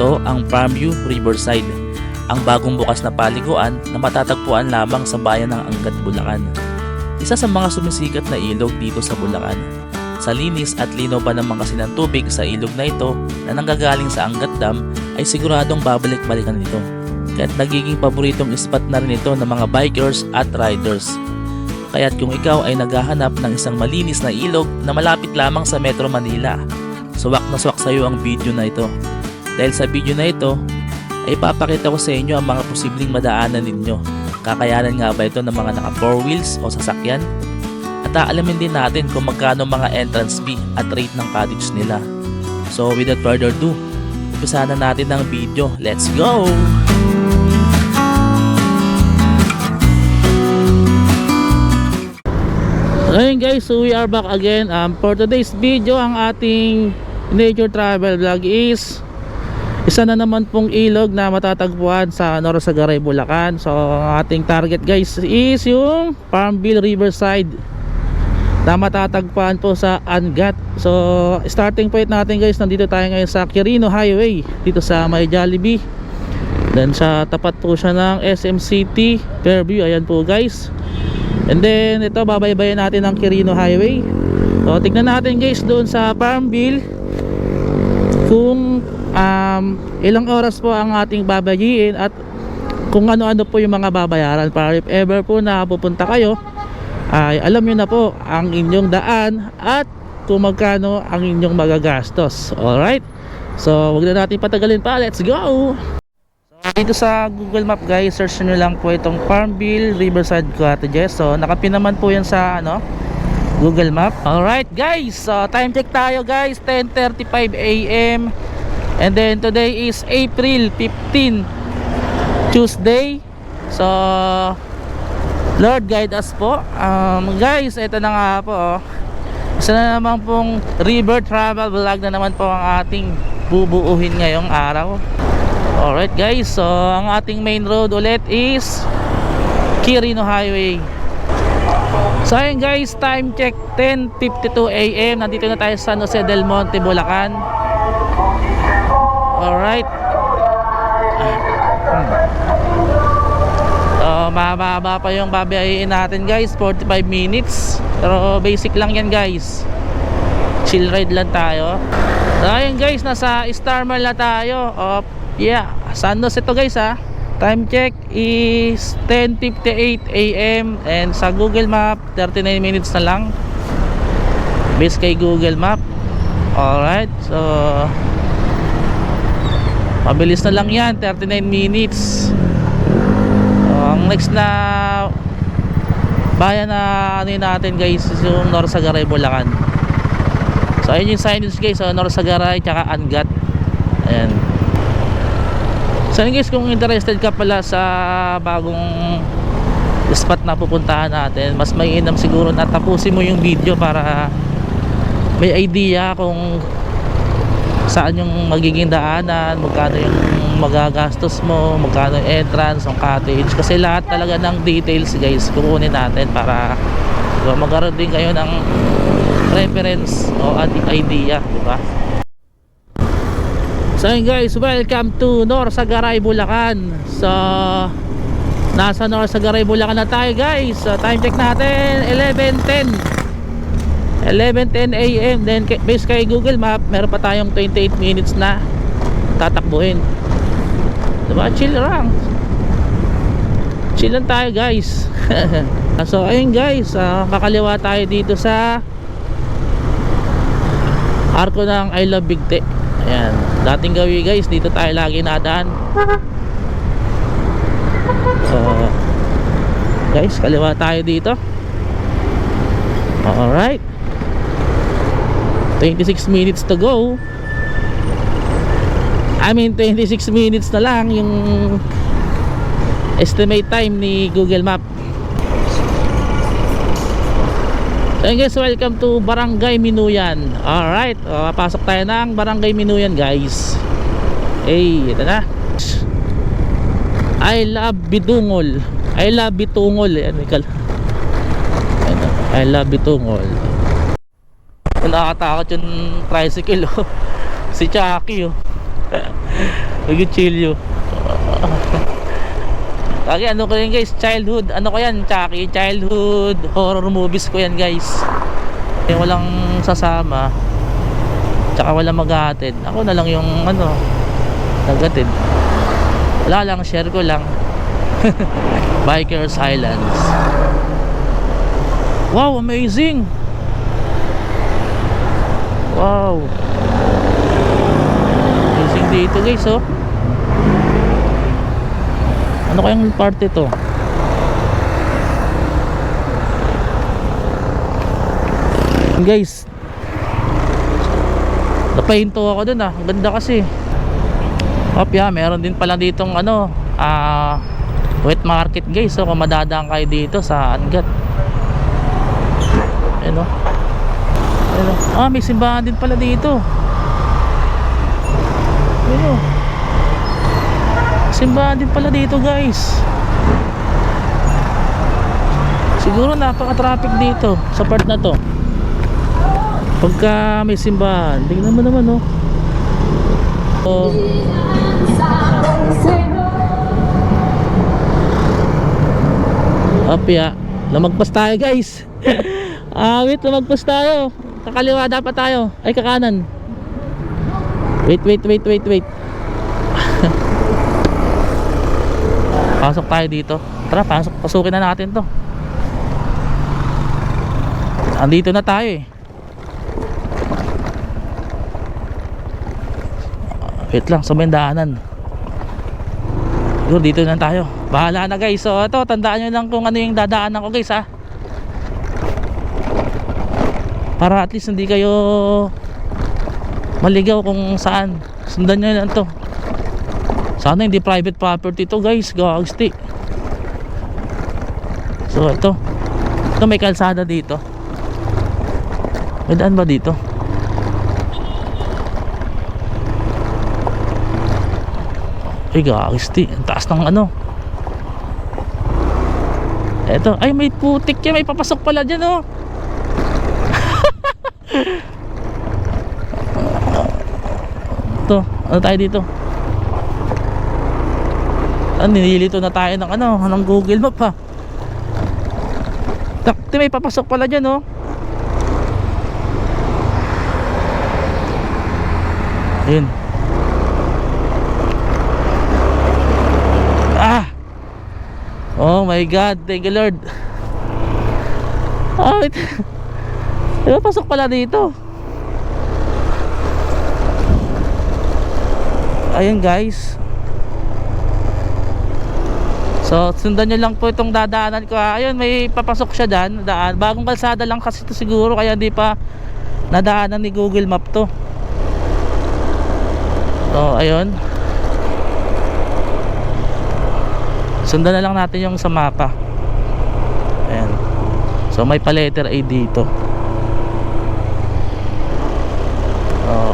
Ito ang Farmview Riverside, ang bagong bukas na paliguan na matatagpuan lamang sa bayan ng Angat, Bulacan. Isa sa mga sumisikat na ilog dito sa Bulacan. Sa linis at linaw pa naman kasi ng tubig sa ilog na ito na nanggagaling sa Angat Dam ay siguradong babalik-balikan nito. Kaya't nagiging paboritong spot na rin ito ng mga bikers at riders. Kaya't kung ikaw ay naghahanap ng isang malinis na ilog na malapit lamang sa Metro Manila, suwak na suwak sa iyo ang video na ito. Dahil sa video na ito, ay papakita ko sa inyo ang mga posibleng madaanan ninyo. Kakayanan nga ba ito ng mga naka 4 wheels o sasakyan? At aalamin din natin kung magkano mga entrance fee at rate ng cottage nila. So without further ado, umpisa na natin ang video. Let's go! Ngayon guys, so we are back again. Um, for today's video, ang ating nature travel vlog is isa na naman pong ilog na matatagpuan sa Norsagaray, Bulacan. So, ang ating target guys is yung Farmville Riverside na matatagpuan po sa Angat. So, starting point natin guys, nandito tayo ngayon sa Quirino Highway dito sa May Jollibee. Then sa tapat po siya ng SM City Fairview. Ayan po guys. And then ito babaybayin natin ang Quirino Highway. So tignan natin guys doon sa Farmville kung um, ilang oras po ang ating babayiin at kung ano-ano po yung mga babayaran para if ever po na pupunta kayo ay alam nyo na po ang inyong daan at kung magkano ang inyong magagastos. Alright? So wag na natin patagalin pa. Let's go! Dito sa Google Map guys, search nyo lang po itong Farmville Riverside Cottages. So nakapin naman po yan sa ano, Google Map. Alright guys, so time check tayo guys, 10.35 a.m. And then today is April 15, Tuesday. So, Lord guide us po. Um, guys, ito na nga po. Oh. Isa na naman pong river travel vlog na naman po ang ating bubuuhin ngayong araw. Alright guys, so ang ating main road ulit is Quirino Highway. So ayun guys, time check 10.52 a.m. Nandito na tayo sa San Jose del Monte, Bulacan. Alright. So mahaba pa yung babayain natin guys, 45 minutes. Pero basic lang yan guys. Chill ride lang tayo. So ayun guys, nasa Star Mall na tayo. Oh, yeah, San Jose ito guys ha. Time check is 10.58 a.m. And sa Google Map, 39 minutes na lang. Based kay Google Map. Alright, so Mabilis na lang yan, 39 minutes. So, ang next na bayan na ano natin guys is yung Norsagaray, Bulacan. So ayun yung signage guys, so Norsagaray tsaka Angat. Ayan. So guys, kung interested ka pala sa bagong spot na pupuntahan natin, mas mainam siguro na tapusin mo yung video para may idea kung saan yung magiging daanan, magkano yung magagastos mo, magkano yung entrance, yung cottage. Kasi lahat talaga ng details guys, kukunin natin para diba, magkaroon din kayo ng reference o idea, di ba? So yun guys, welcome to Norsagaray, Bulacan. So, nasa Norsagaray, Bulacan na tayo guys. So, time check natin, 11.10. 11.10 a.m. Then based kay Google Map, meron pa tayong 28 minutes na tatakbuhin. Diba? Chill lang. Chill lang tayo guys. so ayun guys, uh, kakaliwa tayo dito sa arko ng I Love Bigte. Ayan. Dating gawi guys, dito tayo lagi nadaan. So, guys, kaliwa tayo dito. Alright. 26 minutes to go. I mean 26 minutes na lang yung estimate time ni Google Map. Yun guys, welcome to Barangay Minuyan. Alright, uh, pasok tayo ng Barangay Minuyan guys. Hey, ito na. I love Bidungol I love Bitungol. Ano I love Bitungol Nakakatakot yung tricycle oh. Si Chucky oh. Nag-chill Lagi ano ko yan guys, childhood, ano ko yan, Chucky, childhood horror movies ko yan guys. Yung walang sasama, tsaka walang maghahatid. Ako na lang yung ano, naghatid. Wala lang, share ko lang. Bikers Islands. Wow, amazing! Wow! Amazing dito guys, oh. Ano kayang parte to? Guys, napahinto ako dun ah. Ang ganda kasi. Opya, meron din pala ditong ano, ah, wet market guys. So, kung madadaan kayo dito sa Angat. Ano? Ano? Ah, may simbahan din pala dito. Ano? Simbahan din pala dito guys. Siguro napaka-traffic dito sa part na to. Pagka may simbahan, tingnan mo naman oh. Oh. Apya, lamagpas tayo guys. ah, wait, lamagpas tayo. Kakaliwa dapat tayo. Ay, kakanan. Wait, wait, wait, wait, wait. Pasok tayo dito. Tara, pasok, pasukin na natin to. Andito na tayo eh. Wait lang, sa daanan. Dito na tayo. Bahala na guys. So ito, tandaan nyo lang kung ano yung dadaanan ko guys ha. Para at least hindi kayo maligaw kung saan. Sundan nyo lang to. Sana hindi private property to guys. Gagsti. So ito. Ito may kalsada dito. May daan ba dito? Ay gagsti. Ang taas ng ano. Eto. Ay may putik yan. May papasok pala dyan oh. Ito. Ano tayo dito? Ah, nililito na tayo ng ano, ng Google Map ha. Takti may papasok pala dyan oh. Ayun. Ah! Oh my God, thank you Lord. Ah, wait. May papasok pala dito. Ayun guys. So, sundan nyo lang po itong dadaanan ko. Ayun, may papasok siya dyan. Daan. Bagong kalsada lang kasi ito siguro. Kaya hindi pa nadaanan ni Google Map to. So, ayun. Sundan na lang natin yung sa mapa. Ayan. So, may pa letter A dito.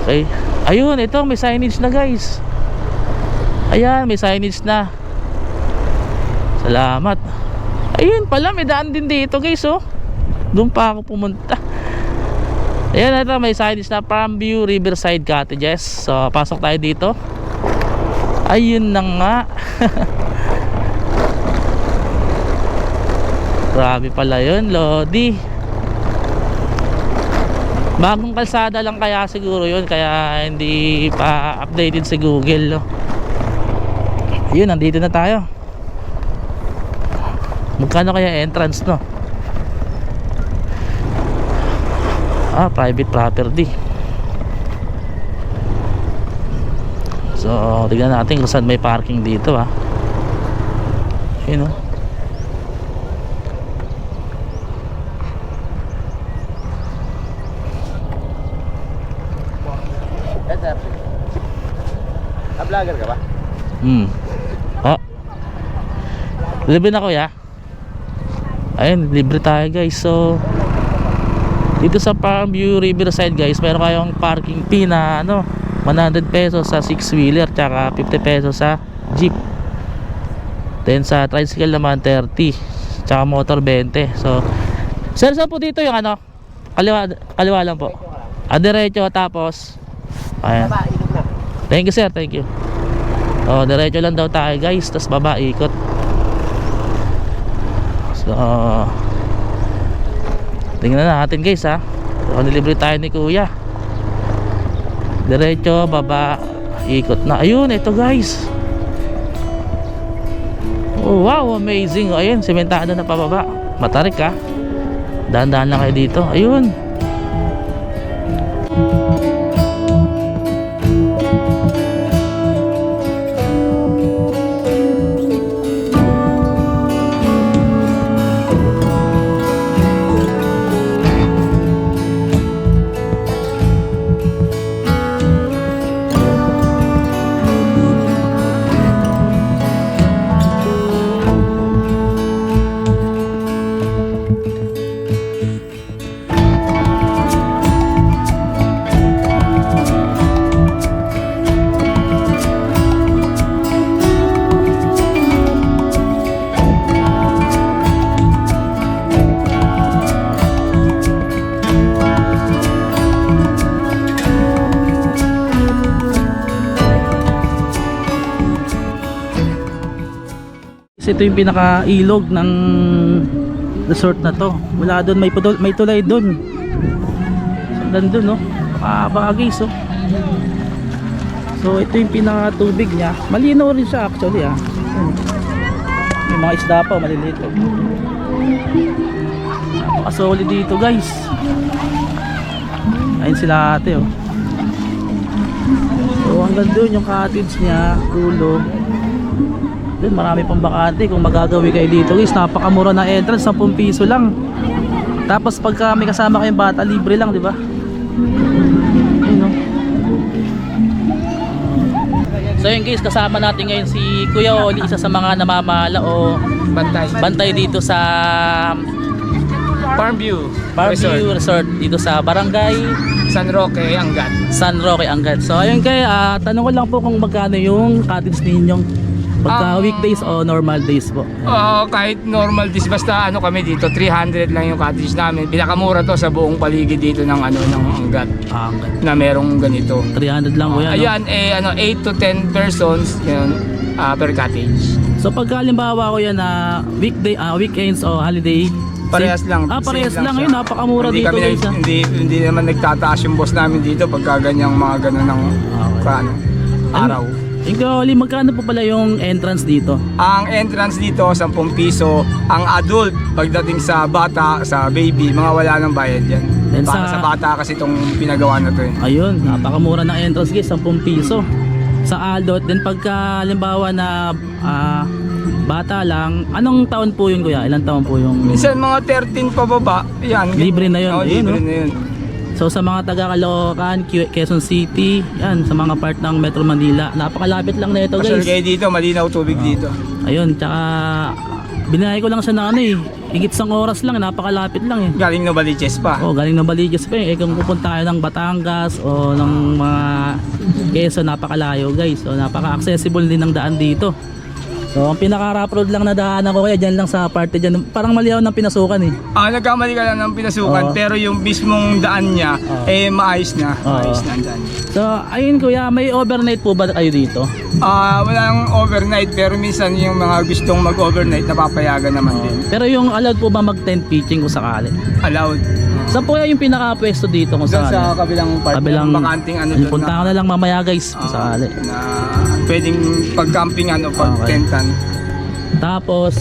Okay. Ayun, ito may signage na guys. Ayan, may signage na. Salamat. Ayun pala, may daan din dito guys oh. Doon pa ako pumunta. Ayan, ito may signage na Palm View Riverside Cottages. So, pasok tayo dito. Ayun na nga. Grabe pala yun, Lodi. Bagong kalsada lang kaya siguro yun Kaya hindi pa updated sa Google no? Yun, nandito na tayo Magkano kaya entrance no? Ah, private property So, tignan natin kung saan may parking dito ah Yun no? Eh, sir. Ah, vlogger ka ba? Hmm. Oh. Libre na kuya. Ayun, libre tayo guys. So dito sa Palm View Riverside guys, meron kayong parking fee na ano, 100 pesos sa 6 wheeler tsaka 50 pesos sa jeep. Then sa tricycle naman 30, tsaka motor 20. So Sir, saan po dito yung ano? Kaliwa, kaliwa lang po. Ah, diretso tapos Ayan. Thank you sir, thank you. Oh, diretso lang daw tayo guys, tapos baba ikot. So, tingnan natin guys ha. So, nilibre tayo ni Kuya. Diretso, baba, ikot na. Ayun, ito guys. Oh, wow, amazing. Oh, ayun, sementado na pababa. Matarik ha. Dahan-dahan lang kayo dito. Ayun. Ito yung pinaka-ilog ng resort na to. Mula doon may, may tulay doon. Hanggang doon, no? Pakabagis, oh. So, ito yung pinaka-tubig niya. Malinaw rin siya actually, ah. May mga isda pa, maliliit. oh. Napaka-solid dito, guys. Ayun sila ate, oh. So, hanggang doon yung cottage niya, tulog. Doon marami pang bakante kung magagawi kayo dito guys napakamura na entrance 10 piso lang tapos pagka may kasama kayong bata libre lang di ba Ayun, no? So yun guys kasama natin ngayon si Kuya Oli isa sa mga namamala o Bantay. bantay dito sa Farmview. Barbecue Resort dito sa Barangay San Roque, Angat. San Roque Angat. So ayun kay ah, tanong ko lang po kung magkano yung cottage ninyong pagka Ah. weekdays o normal days po. Oo, kahit normal dis basta ano kami dito, 300 lang yung cottage namin. Pinakamura to sa buong paligid dito ng ano ng Angat Ah, na merong ganito. 300 lang po yan. no? Ayan, eh ano 8 to 10 persons yun, ah, per cottage. So pagka halimbawa ko yan na weekday, ah, weekends o holiday, Parehas same- Ah, parehas lang. siya. Ayun, napakamura hindi dito kami, guys. ah. Hindi, hindi naman nagtataas yung boss namin dito pagka ganyang mga ganun ng Okay. paano, araw. Ikaw, Oli, magkano po pala yung entrance dito? Ang entrance dito, 10 piso. Ang adult, pagdating sa bata, sa baby, mga wala nang bayad yan. Then Para sa- sa... bata kasi itong pinagawa na to eh. Ayun, napakamura ng entrance guys, 10 piso. Sa adult, then pagka halimbawa na ah, bata lang, anong taon po yun kuya? Ilang taon po yung... Minsan mga 13 pababa, yan. Libre na yun, Oo, ayun, libre no? na yun. So sa mga taga Caloocan, Quezon City, yan, sa mga part ng Metro Manila, napakalapit lang na ito Pasal guys. kayo dito, malinaw tubig dito. Ayun, tsaka binayay ko lang siya na ano eh. Higit sang oras lang, napakalapit lang eh. Galing Novaliches pa. Oh, galing ng Baligas pa eh. Eh, Kung pupunta tayo ng Batangas o ng mga Quezon, napakalayo guys. So napaka-accessible din ng daan dito. So ang pinaka-rough lang na daanan ko kaya dyan lang sa parte dyan. Parang maliaw ng pinasukan eh. Ah, nagkamali ka lang ng pinasukan, Oo. pero yung mismong daan niya, Oo. eh maayos na. Oo. Maayos na ang daan. So ayun kuya, may overnight po ba kayo dito? Ah, walang overnight, pero minsan yung mga gustong mag-overnight, napapayagan naman din. Pero yung allowed po ba mag-tent pitching kung sakali? Allowed. Saan po kaya yung pinaka-pwesto dito kung Doon sa sakali? kabilang part, Kabilang, ng bakanting ano Yung doon punta ko na lang mamaya guys kung Ah, sakali. na pwedeng pag-campingan o Okay. pag-tentan. Tapos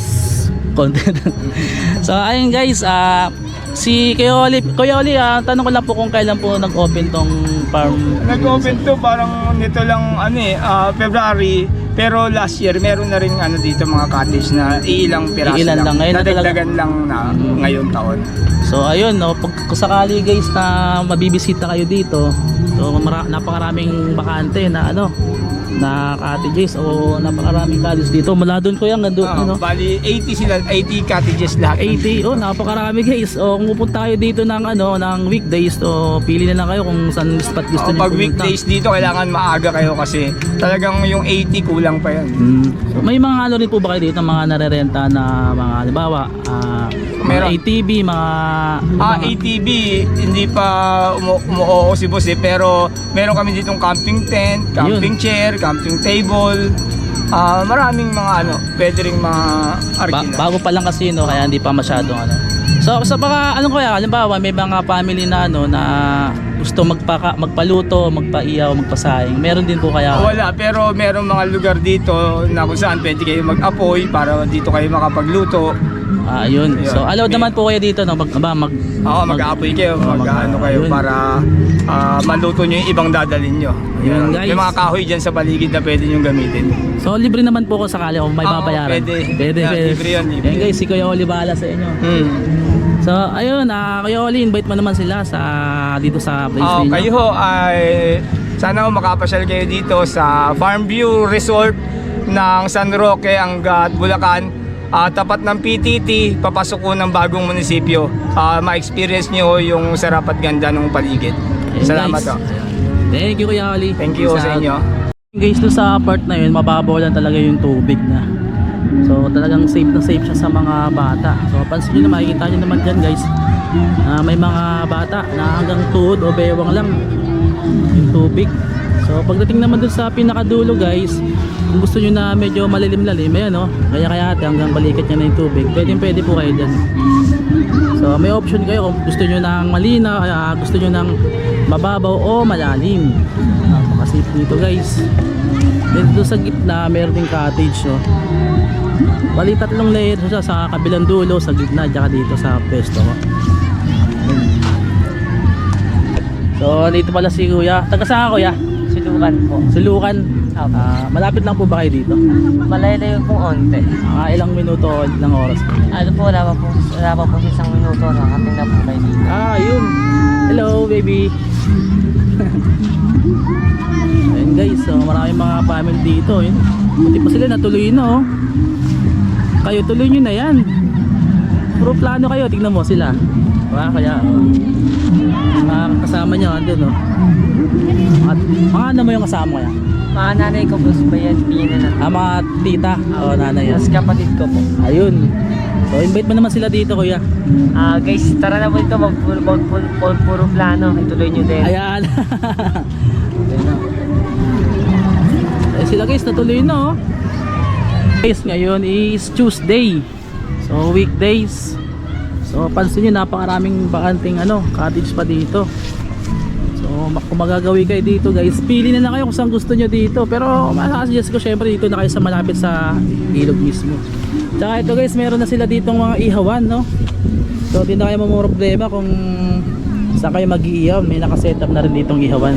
content. so ayun guys, ah si Kuya Oli, Kuya Oli, ah, tanong ko lang po kung kailan po nag-open tong farm. Nag-open to parang nito lang ano eh, ah, February. Pero last year meron na rin ano dito mga cottage na iilang piraso Iilan lang. Ngayon na talaga- Nadagdagan lang na ngayon taon. So ayun, no, pag sakali guys na mabibisita kayo dito, so mara, napakaraming bakante na ano, na cottages o napakaraming cottages dito. Mula doon ko yan, nandun, Ah, ano, Bali 80 sila, 80 cottages lahat. 80 oh napakarami guys oh kung pupunta kayo dito ng ano ng weekdays to pili na lang kayo kung saan spot gusto Oh, niyo pag pumunta. weekdays dito kailangan maaga kayo kasi talagang yung 80 kulang pa yan. Mm. May mga ano rin po ba kayo dito mga narerenta na mga halimbawa mga Meron. ATV, mga Ah, mga- ATV, hindi pa umu umuoo si boss eh, pero meron kami ditong camping tent, camping chair, camping table, ah, maraming mga ano, pwede ring mga Ba- bago pa lang kasi no, kaya hindi pa masyadong ano. So sa baka ano kaya, halimbawa may mga family na ano na gusto magpaka magpaluto, magpaiyaw, magpasayang. Meron din po kaya. Wala, pero merong mga lugar dito na kung saan pwede kayo mag-apoy para dito kayo makapagluto. Ah, yun. So allowed naman po kayo dito no, mag ba, mag Oo, mag-aapoy kayo, Oh, mag- mag-ano kayo yun. para ah, maluto nyo yung ibang dadalhin nyo. Yun, guys. May mga kahoy dyan sa paligid na pwede nyo gamitin. So libre naman po kung sakali kung may Oo, babayaran. pwede. Pwede, Yeah, pwede. libre yun, libre. Yan guys, si Kuya Oli bahala sa inyo. Hmm. So ayun, ah Kuya Oli, invite mo naman sila sa dito sa place Oh, ninyo. kayo ho ay sana ho makapasyal kayo dito sa Farmview Resort ng San Roque, Angat, Bulacan. Ah, tapat ng PTT, papasok ko ng bagong munisipyo. Ah, ma-experience nyo ho yung sarap at ganda ng paligid. Ayun, Salamat guys. ho. Thank you Kuya Oli. Thank you sa inyo. Guys, doon sa part na yun, mababaw lang talaga yung tubig na. So talagang safe na safe siya sa mga bata. So pansin nyo na makikita nyo naman dyan guys. na may mga bata na hanggang tuhod o bewang lang yung tubig. So pagdating naman dun sa pinakadulo guys, kung gusto nyo na medyo malilim-lalim, ayan o, kaya kaya hanggang balikat nyo na yung tubig, pwede pwede po kayo dyan. So may option kayo kung gusto nyo ng malinaw, ah, gusto nyo ng mababaw o malalim. Napaka-safe dito guys. Dito sa gitna, meron ding cottage no. Bali tatlong layer siya sa kabilang dulo, sa gitna, tsaka dito sa pwesto ko. So dito pala si Kuya. Taga saan Kuya? Silukan po. Sulukan. Apo. Ah, malapit lang po ba kayo dito? Malayo po onte. Ah, ilang minuto o ilang oras po? Ano po, wala pa po, wala pa po isang minuto. Nakating na po kayo dito. Ah, yun. Hello, baby. Ayun guys, so maraming mga family dito. Yun. Buti pa sila natuloy na oh. Kayo tuloy nyo na yan. Puro plano kayo, tignan mo sila. Diba? Kaya, oh. mga kasama nyo, andun oh. Mga, mga ano mo yung kasama kaya? Mga nanay ko po, si Bayan Pina na. Ah, mga tita o nanay yun. Tapos kapatid ko po. Ayun. So invite mo naman sila dito kuya. Ah, guys, tara na po dito. Mag puro, mag puro, puro, puro plano. Ituloy nyo din. Ayan. Eh, sila guys, natuloy na oh. Guys, ngayon is Tuesday. So weekdays. So pansin nyo, napakaraming bakanting ano, cottage pa dito. So kung kayo dito guys, pili na lang kayo kung saan gusto nyo dito. Pero masasuggest ko syempre dito na kayo sa malapit sa ilog mismo. Tsaka ito guys, meron na sila ditong mga ihawan, no? So di na kayo mamumroblema kung saan kayo mag-iihaw. May nakasetup na rin ditong ihawan.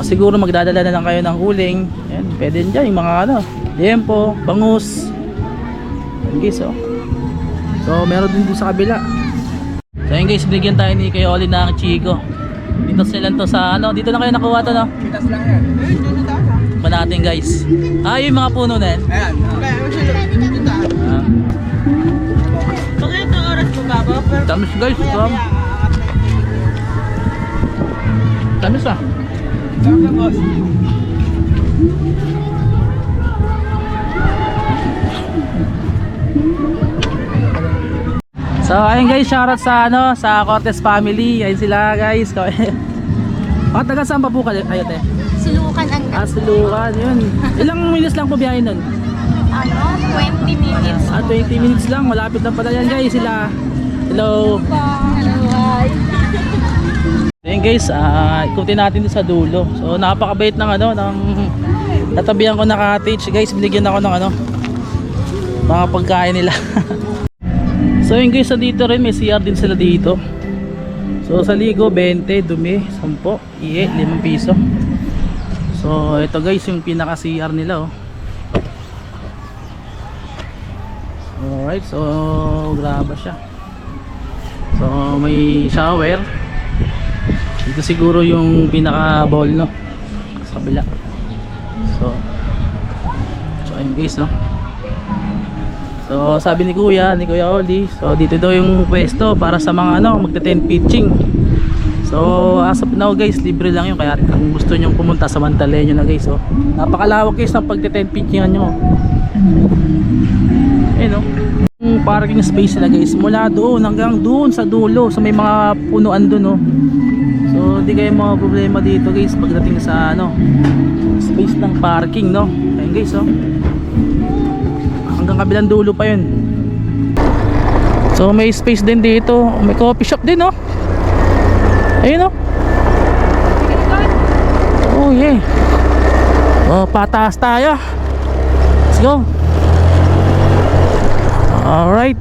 O siguro magdadala na lang kayo ng uling. Ayan, pwede dyan yung mga ano, liempo, bangus. Ayan guys, oh. So meron din dun sa kabila. So yun guys, binigyan tayo ni Kuya Oli ng Chico. Dito sila to sa ano, dito na kayo nakuha to no? Kitas lang yan. Pa natin guys. Ah, yung mga puno na yan. Ayan. Ah. Bakit oras po ba? Tamis guys, ito. Tamis ah. So ayun guys, shoutout sa ano, sa Cortez family. Ayun sila guys. Ah, taga saan pa po kayo? Ayun eh. Silukan ang Ah, Sulukan, yun. Ilang minutes lang po biyahe nun? ano, 20 minutes. Ah, 20 minutes lang. Malapit lang pala yan guys sila. Hello. Hello, Ayun guys, ah ikutin natin sa dulo. So napakabait ng ano, ng tatabihan ko na cottage. Guys, binigyan ako ng ano, mga pagkain nila. so yun guys, sa dito rin may CR din sila dito. So sa ligo 20, dumi 10, iye 5 piso. So ito guys yung pinaka CR nila oh. Alright, so graba siya. So may shower. Dito siguro yung pinaka bowl no. Sa kabila. So So ayun guys no. So sabi ni Kuya, ni Kuya Oli, so dito daw yung pwesto para sa mga ano, magte-tent pitching. So as of now guys, libre lang yun kaya kung gusto niyo pumunta sa Mantalenyo na guys, oh. Napakalawak guys ng pagte-tent pitchingan niyo. Eh no. Yung parking space nila guys, mula doon hanggang doon sa dulo, sa may mga punuan doon, oh. So hindi kayo mga problema dito guys pagdating sa ano space ng parking no. Ayun guys oh. Kabilang dulo pa yun. So may space din dito. May coffee shop din oh. Ayun oh. Oh yeah. Oh pataas tayo. Let's go. Alright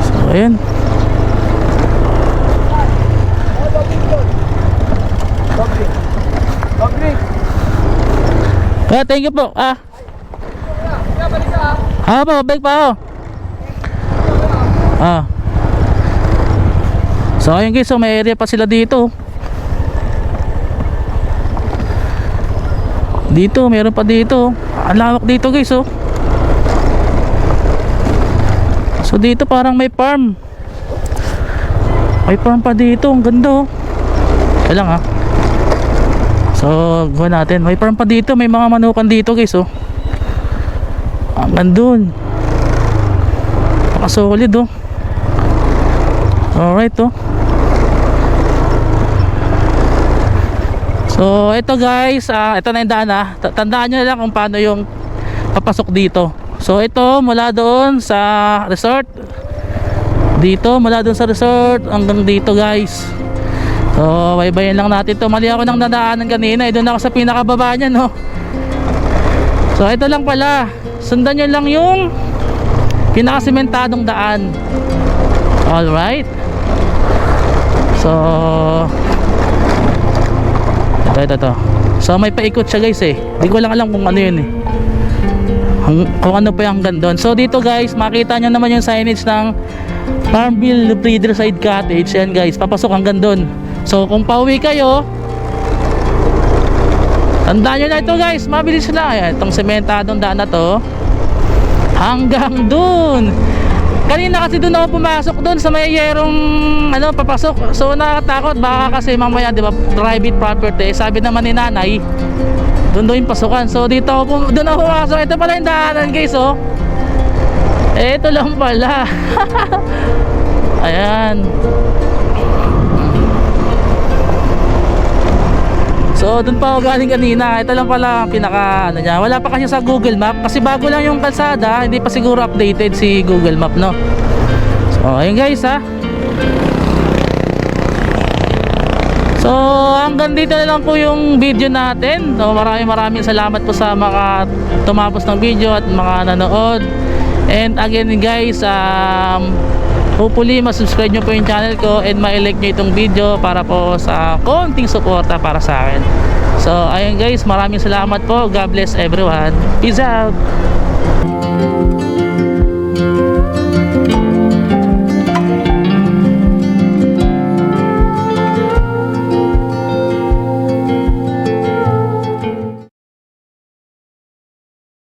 so ayun Kaya thank you po. Ah. Ah po, balik pa ako. Ah. So ayun guys, so may area pa sila dito. Dito, meron pa dito. Ang lawak dito guys, oh. So dito parang may farm. May farm pa dito, ang ganda oh. Kaya lang ah. So, gawa natin. May farm pa dito. May mga manukan dito guys, oh. Ang nandun. Nakasolid, oh. Alright, oh. So, ito guys. ah ito na yung daan, ah. Ta- Tandaan nyo lang kung paano yung papasok dito. So, ito mula doon sa resort. Dito, mula doon sa resort hanggang dito guys. So, baybayin lang natin to. Mali ako nang nadaanan kanina. Eh, doon ako sa pinakababa niya, no? So, ito lang pala. Sundan nyo lang yung pinakasimentadong daan. Alright. So, ito, ito, ito. So, may paikot siya guys eh. Di ko lang alam kung ano yun eh. Hang- Kung ano pa yung hanggang doon. So, dito guys, makita nyo naman yung signage ng Farmville Breederside Cottage. Yan guys, papasok hanggang doon. So kung pauwi kayo, tandaan nyo na ito guys, mabilis lang. Ayan, itong sementadong daan na to, hanggang doon. Kanina kasi doon ako pumasok doon sa may yerong ano papasok. So nakakatakot baka kasi mamaya 'di ba private property. Eh, Sabi naman ni nanay doon yung pasukan. So dito ako doon ako pumasok. Ito pala yung daanan guys oh. Ito lang pala. Ayan. So, doon pa ako galing kanina. Ito lang pala ang pinaka ano niya. Wala pa kasi sa Google Map kasi bago lang yung kalsada, hindi pa siguro updated si Google Map, no. So, ayun guys, ha. So, hanggang dito na lang po yung video natin. So, maraming maraming salamat po sa mga tumapos ng video at mga nanood. And again guys, um, hopefully masubscribe nyo po yung channel ko and ma-like nyo itong video para po sa konting suporta para sa akin. So, ayun guys, maraming salamat po. God bless everyone. Peace out!